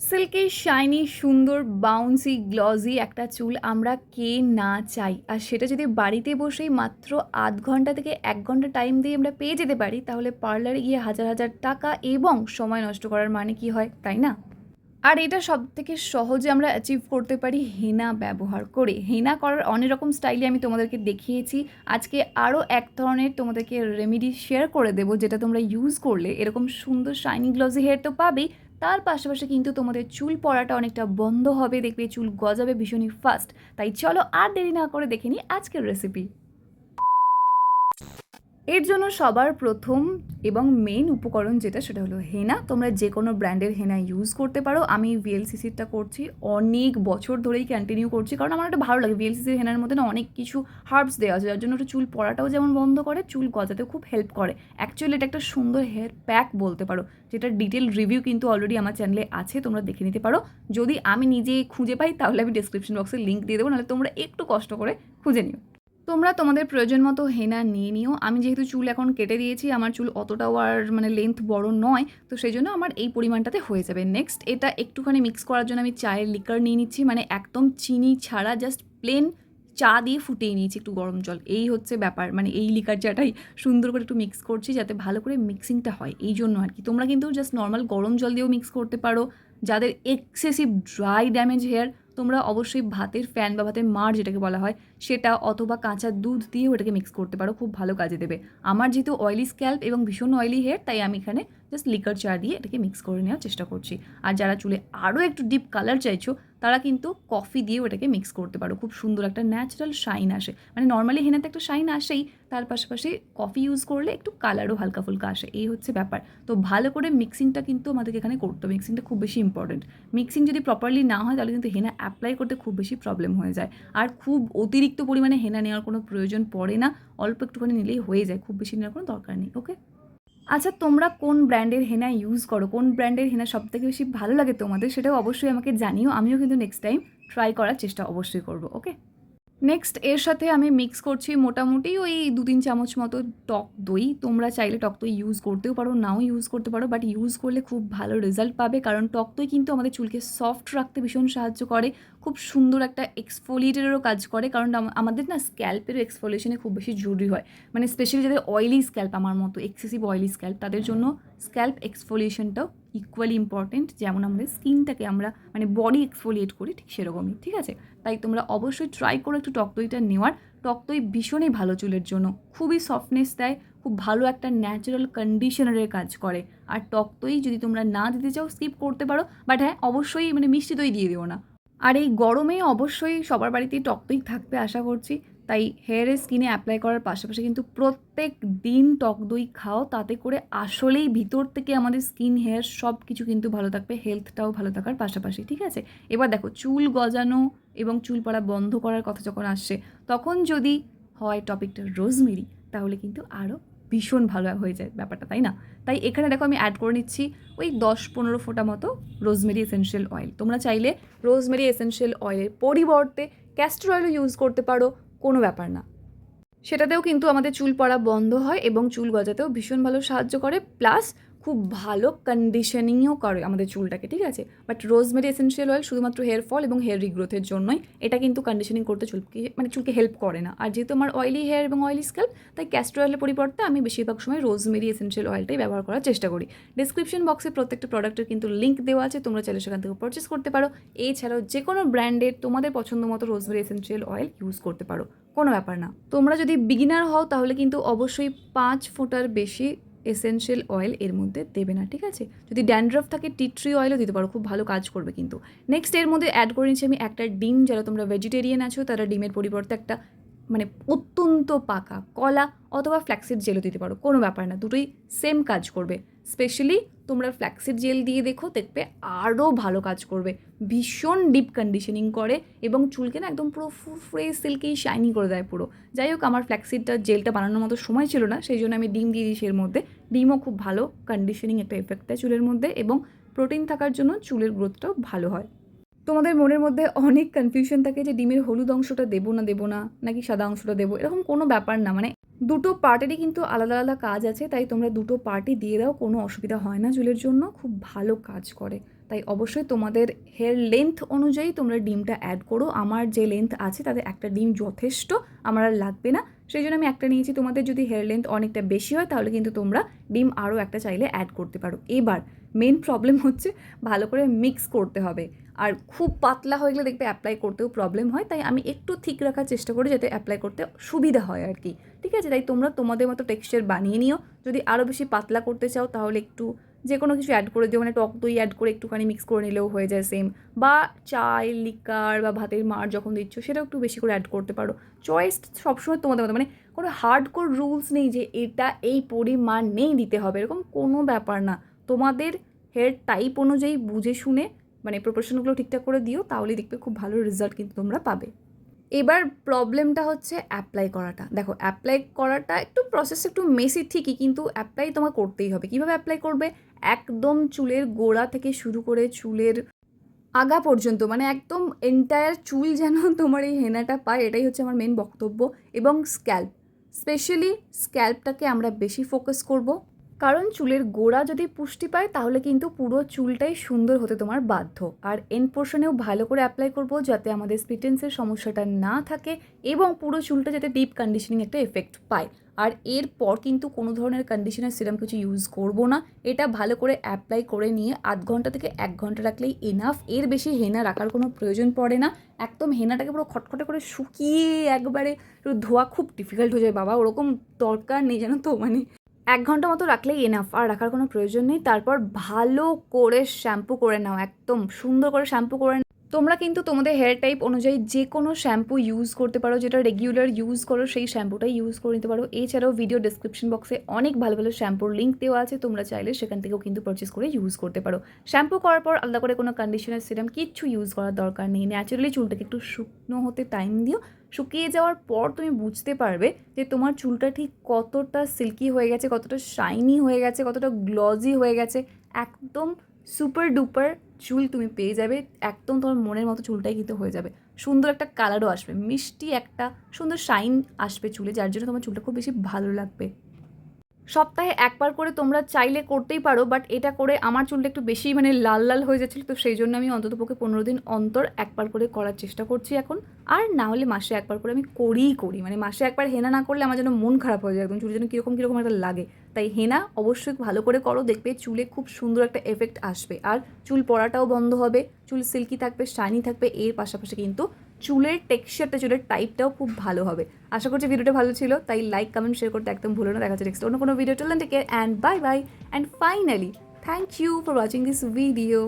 Silky shiny, সুন্দর bouncy glossy একটা চুল আমরা কে না চাই? আর সেটা যদি বাড়িতে বসেই মাত্র আধ ঘণ্টা থেকে এক ঘণ্টা টাইম দিয়ে আমরা পেয়ে যেতে পারি, তাহলে পার্লারে গিয়ে হাজার হাজার টাকা এবং সময় নষ্ট করার মানে কি হয়, তাই না? আর এটা সব থেকে সহজে আমরা অ্যাচিভ করতে পারি হেনা ব্যবহার করে। হেনা করার অনেক রকম স্টাইলে আমি তোমাদেরকে দেখিয়েছি। আজকে আরও এক ধরনের তোমাদেরকে রেমেডি শেয়ার করে দেবো, যেটা তোমরা ইউজ করলে এরকম সুন্দর শাইনি গ্লজি হেয়ার তো পাবেই। তার পাশাপাশি কিন্তু তোমাদের চুল পড়াটা অনেকটা বন্ধ হবে, দেখবে চুল গজাবে ভীষণই ফাস্ট তাই চলো আর দেরি না করে দেখে নিই আজকের রেসিপি এর জন্য সবার প্রথম এবং মেন উপকরণ যেটা সেটা হলো হেনা। তোমরা যে কোনো ব্র্যান্ডের হেনা ইউজ করতে পারো। আমি ভিএলসিসিরটা করছি অনেক বছর ধরেই কন্টিনিউ করছি। কারণ আমার একটা ভালো লাগে ভিএলসিসির হেনার মধ্যে না অনেক কিছু হার্বস দেওয়া আছে। যার জন্য একটু চুল পড়াটাও যেমন বন্ধ করে, চুল গজাতেও খুব হেল্প করে। অ্যাকচুয়ালি এটা একটা সুন্দর হেয়ার প্যাক বলতে পারো। যেটার ডিটেল রিভিউ কিন্তু অলরেডি আমার চ্যানেলে আছে, তোমরা দেখে নিতে পারো। যদি আমি নিজে খুঁজে পাই, তাহলে আমি ডিসক্রিপশন বক্সে লিঙ্ক দিয়ে দেবো। নাহলে তোমরা একটু কষ্ট করে খুঁজে নিও। তোমরা তোমাদের প্রয়োজন মতো হেনা নিয়ে নিও। আমি যেহেতু চুল এখন কেটে দিয়েছি, আমার চুল অতটাও আর মানে লেন্থ বড় নয়, তো সেই জন্য আমার এই পরিমাণটাতে হয়ে যাবে। নেক্সট এটা একটুখানি মিক্স করার জন্য আমি চায়ের লিকার নিয়ে নিচ্ছি মানে একদম চিনি ছাড়া জাস্ট প্লেন চা দিয়ে ফুটিয়ে নিয়েছি একটু গরম জল। এই হচ্ছে ব্যাপার। মানে এই লিকার চাটাই সুন্দর করে একটু মিক্স করছি যাতে ভালো করে মিক্সিংটা হয়। এই জন্য আর কি। তোমরা কিন্তু জাস্ট নর্মাল গরম জল দিয়েও মিক্স করতে পারো। যাদের এক্সেসিভ ড্রাই ড্যামেজ হেয়ার তোমরা অবশ্যই ভাতের ফ্যান বা ভাতের মার যেটাকে বলা হয়, সেটা অথবা কাঁচা দুধ দিয়েও এটাকে মিক্স করতে পারো। খুব ভালো কাজে দেবে। আমার যেহেতু অয়েলি স্ক্যাল্প এবং ভীষণ অয়েলি হেয়ার তাই আমি এখানে জাস্ট লিকার চা দিয়ে এটাকে মিক্স করে নেওয়ার চেষ্টা করছি। আর যারা চুলে আরও একটু ডিপ কালার চাইছো, তারা কিন্তু কফি দিয়েও এটাকে মিক্স করতে পারো। খুব সুন্দর একটা ন্যাচারাল শাইন আসে। মানে নর্মালি হেনাতে একটা শাইন আসেই, তার পাশাপাশি কফি ইউজ করলে একটু কালারও হালকা ফুলকা আসে। এই হচ্ছে ব্যাপার। তো ভালো করে মিক্সিংটা কিন্তু আমাদেরকে এখানে করতে মিক্সিংটা খুব বেশি ইম্পর্টেন্ট মিক্সিং যদি প্রপারলি না হয়, তাহলে কিন্তু হেনা অ্যাপ্লাই করতে খুব বেশি প্রবলেম হয়ে যায়। আর খুব অতিরিক্ত পরিমাণে হেনা নেওয়ার কোনো প্রয়োজন পড়ে না। অল্প একটুখানি নিলেই হয়ে যায়। খুব বেশি নেওয়ার কোনো দরকার নেই ওকে আচ্ছা তোমরা কোন ব্র্যান্ডের হেনা ইউজ করো? কোন ব্র্যান্ডের হেনা সব থেকে বেশি ভালো লাগে তোমাদের? সেটাও অবশ্যই আমাকে জানিও। আমিও কিন্তু নেক্সট টাইম ট্রাই করার চেষ্টা অবশ্যই করব ওকে নেক্সট এর সাথে আমি মিক্স করছি মোটামুটি ওই দু তিন চামচ মতো টক দই। তোমরা চাইলে টক দই ইউজ করতেও পারো, নাও ইউজ করতে পারো বাট ইউজ করলে খুব ভালো রেজাল্ট পাবে। কারণ টক দই কিন্তু আমাদের চুলকে সফট রাখতে ভীষণ সাহায্য করে। খুব সুন্দর একটা এক্সফোলিয়েটারেরও কাজ করে, কারণ আমাদের না স্ক্যাল্পেরও এক্সফোলিয়েশনে খুব বেশি জরুরি হয়। মানে স্পেশালি যাদের অয়েলি স্ক্যাল্প আমার মতো এক্সেসিভ অয়েলি স্ক্যাল্প তাদের জন্য স্ক্যাল্প এক্সফোলিয়েশনটাও ইকুয়ালি ইম্পর্টেন্ট যেমন আমাদের স্কিনটাকে আমরা মানে বডি এক্সফোলিয়েট করি ঠিক সেরকমই, ঠিক আছে? তাই তোমরা অবশ্যই ট্রাই করো একটু টক দইটা নেওয়ার। টক দই ভীষণই ভালো চুলের জন্য, খুবই সফটনেস দেয়, খুব ভালো একটা ন্যাচারাল কন্ডিশনারের কাজ করে। আর টক দই যদি তোমরা না দিতে চাও স্কিপ করতে পারো। বাট হ্যাঁ অবশ্যই মানে মিষ্টি দই দিয়ে দিও না। আর এই গরমে অবশ্যই সবার বাড়িতেই টক দই থাকবে আশা করছি। তাই হেয়ারে স্কিনে অ্যাপ্লাই করার পাশাপাশি কিন্তু প্রত্যেক দিন টক দই খাও, তাতে করে আসলেই ভিতর থেকে আমাদের স্কিন, হেয়ার সব কিছু কিন্তু ভালো থাকবে হেলথটাও ভালো থাকার পাশাপাশি, ঠিক আছে? এবার দেখো, চুল গজানো এবং চুল পড়া বন্ধ করার কথা যখন আসছে, তখন যদি হয় টপিকটা রোজমেরি তাহলে কিন্তু আরও ভীষণ ভালো হয়ে যায় ব্যাপারটা, তাই না? তাই এখানে দেখো আমি অ্যাড করে নিচ্ছি ওই দশ পনেরো ফোঁটা মতো রোজমেরি এসেনশিয়াল অয়েল তোমরা চাইলে রোজমেরি এসেনশিয়াল অয়েলের পরিবর্তে ক্যাস্টর অয়েলও ইউজ করতে পারো, কোনো ব্যাপার না। সেটাতেও কিন্তু আমাদের চুল পড়া বন্ধ হয় এবং চুল গজাতেও ভীষণ ভালো সাহায্য করে। প্লাস খুব ভালো কন্ডিশনিংও করে আমাদের চুলটাকে, ঠিক আছে? বাট রোজমেরি এসেন্সিয়াল অয়েল শুধুমাত্র হেয়ার ফল এবং হেয়ার রিগ্রোথের জন্যই এটা কিন্তু কন্ডিশনিং করতে চুলকে মানে চুলকে হেল্প করে না। আর যেহেতু আমার অয়েলি হেয়ার এবং অয়েলি স্ক্যাল্প তাই ক্যাস্টর অয়েলের পরিবর্তে আমি বেশিরভাগ সময় রোজমেরি এসেন্সিয়াল অয়েলটাই ব্যবহার করার চেষ্টা করি। ডিসক্রিপশন বক্সে প্রত্যেকটা প্রোডাক্টের কিন্তু লিঙ্ক দেওয়া আছে, তোমরা চাইলে সেখান থেকে পারচেস করতে পারো। এছাড়াও যে কোনো ব্র্যান্ডের তোমাদের পছন্দ মতো রোজমেরি এসেন্সিয়াল অয়েল ইউজ করতে পারো। কোনো ব্যাপার না। তোমরা যদি বিগিনার হও তাহলে কিন্তু অবশ্যই পাঁচ ফোঁটার বেশি এসেনশিয়াল অয়েল এর মধ্যে দেবে না, ঠিক আছে? যদি ড্যান্ড্রফ থাকে টি ট্রি অয়েলও দিতে পারো, খুব ভালো কাজ করবে কিন্তু। নেক্সট এর মধ্যে অ্যাড করে নিচ্ছি আমি একটা ডিম, যারা তোমরা ভেজিটেরিয়ান আছো, তারা ডিমের পরিবর্তে একটা মানে অত্যন্ত পাকা কলা অথবা ফ্ল্যাক্সিড জেলও দিতে পারো, কোনো ব্যাপার না, দুটোই সেম কাজ করবে। স্পেশালি তোমরা ফ্ল্যাক্সিড জেল দিয়ে দেখো, দেখবে আরও ভালো কাজ করবে। ভীষণ ডিপ কন্ডিশনিং করে এবং চুলকে না একদম পুরো ফুরফুরে সিল্কি শাইনি করে দেয় পুরো। যাই হোক, আমার ফ্ল্যাক্সিডটা জেলটা বানানোর মতো সময় ছিল না, সেই জন্য আমি ডিম দিয়ে দিয়েছি এর মধ্যে। ডিমও খুব ভালো কন্ডিশনিং একটা এফেক্ট দেয় চুলের মধ্যে এবং প্রোটিন থাকার জন্য চুলের গ্রোথটাও ভালো হয়। তোমাদের মনের মধ্যে অনেক কনফিউশন থাকে যে ডিমের হলুদ অংশটা দেবো না দেবো না, নাকি সাদা অংশটা দেবো, এরকম কোনো ব্যাপার না। মানে দুটো পার্টেরই কিন্তু আলাদা আলাদা কাজ আছে, তাই তোমরা দুটো পার্টি দিয়ে দাও, কোনো অসুবিধা হয় না চুলের জন্য, খুব ভালো কাজ করে। তাই অবশ্যই তোমাদের হেয়ার লেন্থ অনুযায়ী তোমরা ডিমটা অ্যাড করো। আমার যে লেন্থ আছে, তাতে একটা ডিম যথেষ্ট আমার আর লাগবে না। সেই জন্য আমি একটা নিয়েছি, তোমাদের যদি হেয়ার লেন্থ অনেকটা বেশি হয়, তাহলে কিন্তু তোমরা ডিম আরও একটা চাইলে অ্যাড করতে পারো। এবার মেন প্রবলেম হচ্ছে ভালো করে মিক্স করতে হবে। আর খুব পাতলা হয়ে গেলে দেখবে অ্যাপ্লাই করতেও প্রবলেম হয়, তাই আমি একটু ঠিক রাখার চেষ্টা করি যাতে অ্যাপ্লাই করতে সুবিধা হয় আর কি ঠিক আছে? তাই তোমরা তোমাদের মতো টেক্সচার বানিয়ে নিও। যদি আরও বেশি পাতলা করতে চাও তাহলে একটু যে কোনো কিছু অ্যাড করে দিও মানে টক দই অ্যাড করে একটুখানি মিক্স করে নিলেও হয়ে যায় সেম বা চায় লিকার বা ভাতের মার যখন দিচ্ছ সেটাও একটু বেশি করে অ্যাড করতে পারো। চয়েস সবসময় তোমাদের মতো মানে কোনো হার্ড কোর রুলস নেই যে এটা এই পরিমাণ নেই দিতে হবে, এরকম কোনো ব্যাপার না। তোমাদের হেয়ার টাইপ অনুযায়ী বুঝে শুনে মানে প্রপোর্শনগুলো ঠিকঠাক করে দিও তাহলেই দেখবে খুব ভালো রেজাল্ট কিন্তু তোমরা পাবে। এবার প্রবলেমটা হচ্ছে অ্যাপ্লাই করাটা। দেখো অ্যাপ্লাই করাটা একটু প্রসেস একটু মেসি ঠিকই, কিন্তু অ্যাপ্লাই তোমার করতেই হবে। কীভাবে অ্যাপ্লাই করবে? একদম চুলের গোড়া থেকে শুরু করে চুলের আগা পর্যন্ত মানে একদম এন্টায়ার চুল যেন তোমার এই হেনাটা পায়, এটাই হচ্ছে আমার মেন বক্তব্য এবং স্ক্যাল্প স্পেশালি স্ক্যাল্পটাকে আমরা বেশি ফোকাস করব। কারণ চুলের গোড়া যদি পুষ্টি পায়, তাহলে কিন্তু পুরো চুলটাই সুন্দর হতে তোমার বাধ্য। আর এন পোর্শনেও ভালো করে অ্যাপ্লাই করব যাতে আমাদের স্পিটেন্সের সমস্যাটা না থাকে এবং পুরো চুলটা যাতে ডিপ কন্ডিশনিং একটা এফেক্ট পায়। আর এরপর কিন্তু কোনো ধরনের কন্ডিশনার সিরাম কিছু ইউজ করব না। এটা ভালো করে অ্যাপ্লাই করে নিয়ে আধ ঘণ্টা থেকে এক ঘণ্টা রাখলেই এনাফ এর বেশি হেনা রাখার কোনো প্রয়োজন পড়ে না। একদম হেনাটাকে পুরো খটখটে করে শুকিয়ে একবারে ধোয়া খুব ডিফিকাল্ট হয়ে যায় বাবা। ওরকম দরকার নেই জানো তো? মানে এক ঘণ্টা মতো রাখলেই এনাফ আর রাখার কোনো প্রয়োজন নেই তারপর ভালো করে শ্যাম্পু করে নাও, একদম সুন্দর করে শ্যাম্পু করে। তোমরা কিন্তু তোমাদের হেয়ার টাইপ অনুযায়ী যে কোনো শ্যাম্পু ইউজ করতে পারো, যেটা রেগুলার ইউজ করো, সেই শ্যাম্পুটাই ইউজ করে নিতে পারো। এছাড়াও ভিডিও ডিসক্রিপশন বক্সে অনেক ভালো ভালো শ্যাম্পুর লিঙ্ক দেওয়া আছে, তোমরা চাইলে সেখান থেকেও কিন্তু পারচেস করে ইউজ করতে পারো। শ্যাম্পু করার পর আলাদা করে কোনো কন্ডিশনার সিরাম কিচ্ছু ইউজ করার দরকার নেই। ন্যাচারালি চুলটাকে একটু শুকনো হতে টাইম দিও। শুকিয়ে যাওয়ার পর তুমি বুঝতে পারবে যে তোমার চুলটা ঠিক কতটা সিল্কি হয়ে গেছে, কতটা শাইনি হয়ে গেছে, কতটা গ্লজি হয়ে গেছে। একদম সুপার ডুপার চুল তুমি পেয়ে যাবে, একদম তোমার মনের মতো চুলটাই কিন্তু হয়ে যাবে। সুন্দর একটা কালারও আসবে, মিষ্টি একটা সুন্দর শাইন আসবে চুলে, যার জন্য তোমার চুলটা খুব বেশি ভালো লাগবে। সপ্তাহে একবার করে তোমরা চাইলে করতেই পারো বাট এটা করে আমার চুলটা একটু বেশি মানে লাল লাল হয়ে যাচ্ছিল, তো সেই জন্য আমি অন্ততপক্ষে পনেরো দিন অন্তর একবার করে করার চেষ্টা করছি এখন। আর না হলে মাসে একবার করে আমি করিই করি মানে মাসে একবার হেনা না করলে আমার যেন মন খারাপ হয়ে যায়, একদম চুলের যেন কীরকম কীরকম একটা লাগে। তাই হেনা অবশ্যই ভালো করে করো, দেখবে চুলে খুব সুন্দর একটা এফেক্ট আসবে। আর চুল পড়াটাও বন্ধ হবে, চুল সিল্কি থাকবে শাইনি থাকবে, এর পাশাপাশি কিন্তু চুলের টেক্সচারটা চুলের টাইপটাও খুব ভালো হবে। আশা করছি ভিডিওটা ভালো ছিল, তাই লাইক কমেন্ট শেয়ার করতে একদম ভুলো না। দেখা যাচ্ছে নেক্সট অন্য কোনো ভিডিও চলেন take care and bye bye and finally thank you for watching this video